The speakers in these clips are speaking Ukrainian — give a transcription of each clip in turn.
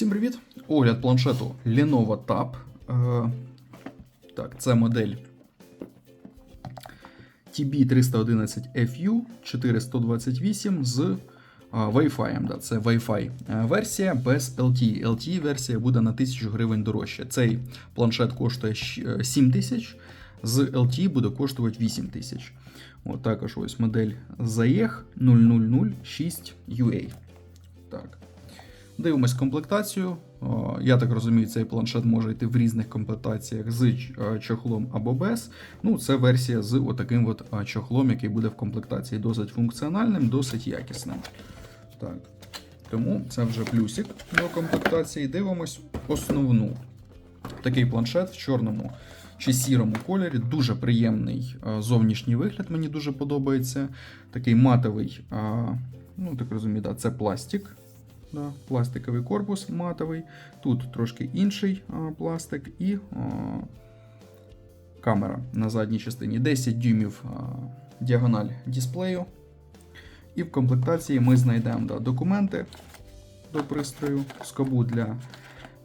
Всім привіт! Огляд планшету Lenovo Tab. Е, так, це модель TB311FU 428 з е, Wi-Fi. Це Wi-Fi е, версія без LTE. LTE версія буде на 1000 гривень дорожче. Цей планшет коштує щ- е, 7 тисяч, з LTE буде коштувати 8 тисяч. От також ось модель ZAEH 0006 UA. Так. Дивимось комплектацію. Я так розумію, цей планшет може йти в різних комплектаціях з е, чохлом або без. Ну, це версія з отаким от е, чохлом, який буде в комплектації досить функціональним, досить якісним. Так. Тому це вже плюсик до комплектації. Дивимось основну. Такий планшет в чорному чи сірому кольорі. Дуже приємний е, зовнішній вигляд, мені дуже подобається. Такий матовий, е, ну так розумію, да, це пластик. Да, пластиковий корпус матовий. Тут трошки інший а, пластик і а, камера на задній частині. 10 дюймів а, діагональ дисплею. І в комплектації ми знайдемо да, документи до пристрою, скобу для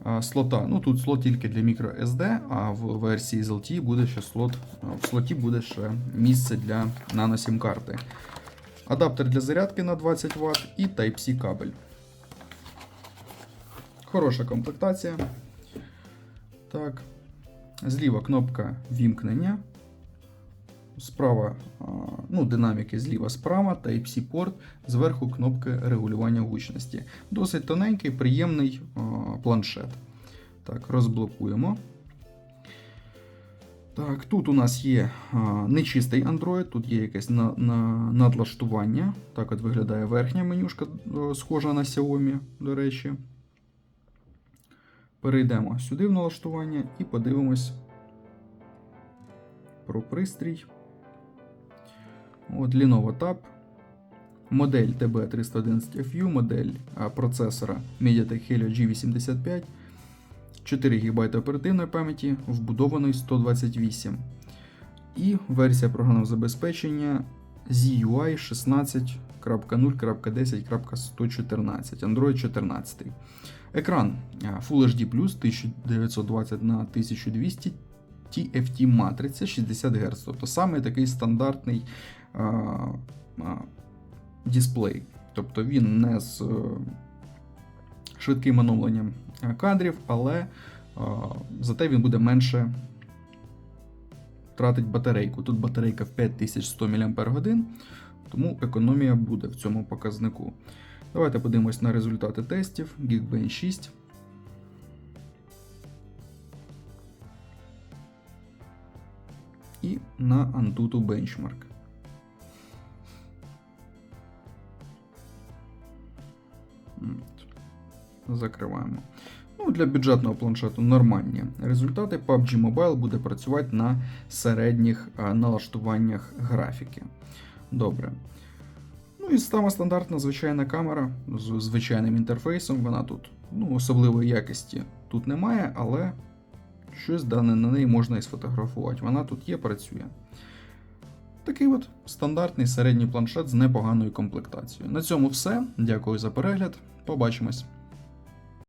а, слота. Ну Тут слот тільки для microSD, а в версії з LTE буде ще слот. В слоті буде ще місце для наносім карти. Адаптер для зарядки на 20 Вт і Type-C кабель. Хороша комплектація. Так. Зліва кнопка вімкнення. Справа, ну, динаміки зліва справа, Type-C порт, зверху кнопки регулювання гучності. Досить тоненький, приємний планшет. Так, розблокуємо. Так, тут у нас є нечистий Android, тут є якесь на, на, надлаштування. Так от виглядає верхня менюшка, е, схожа на Xiaomi, до речі. Перейдемо сюди в налаштування і подивимось про пристрій. От Lenovo Tab. Модель TB311FU, модель процесора MediaTek Helio G85, 4 ГБ оперативної пам'яті, вбудований 128. І версія програмного забезпечення ZUI 16.0.10.114, Android 14. Екран Full HD 1920 на 1200 TFT матриця 60 Гц. Тобто саме такий стандартний а, а, дисплей. Тобто він не з е, швидким оновленням е, кадрів, але а, зате він буде менше тратить батарейку. Тут батарейка в 5100 мАч, тому економія буде в цьому показнику. Давайте подивимось на результати тестів. Geekbench 6. І на Antutu Benchmark. Закриваємо. Ну, Для бюджетного планшету нормальні результати. PUBG Mobile буде працювати на середніх налаштуваннях графіки. Добре. Ну і сама стандартна звичайна камера з звичайним інтерфейсом. Вона тут ну, особливої якості тут немає, але щось дане на неї можна і сфотографувати. Вона тут є, працює. Такий от стандартний середній планшет з непоганою комплектацією. На цьому все. Дякую за перегляд. Побачимось.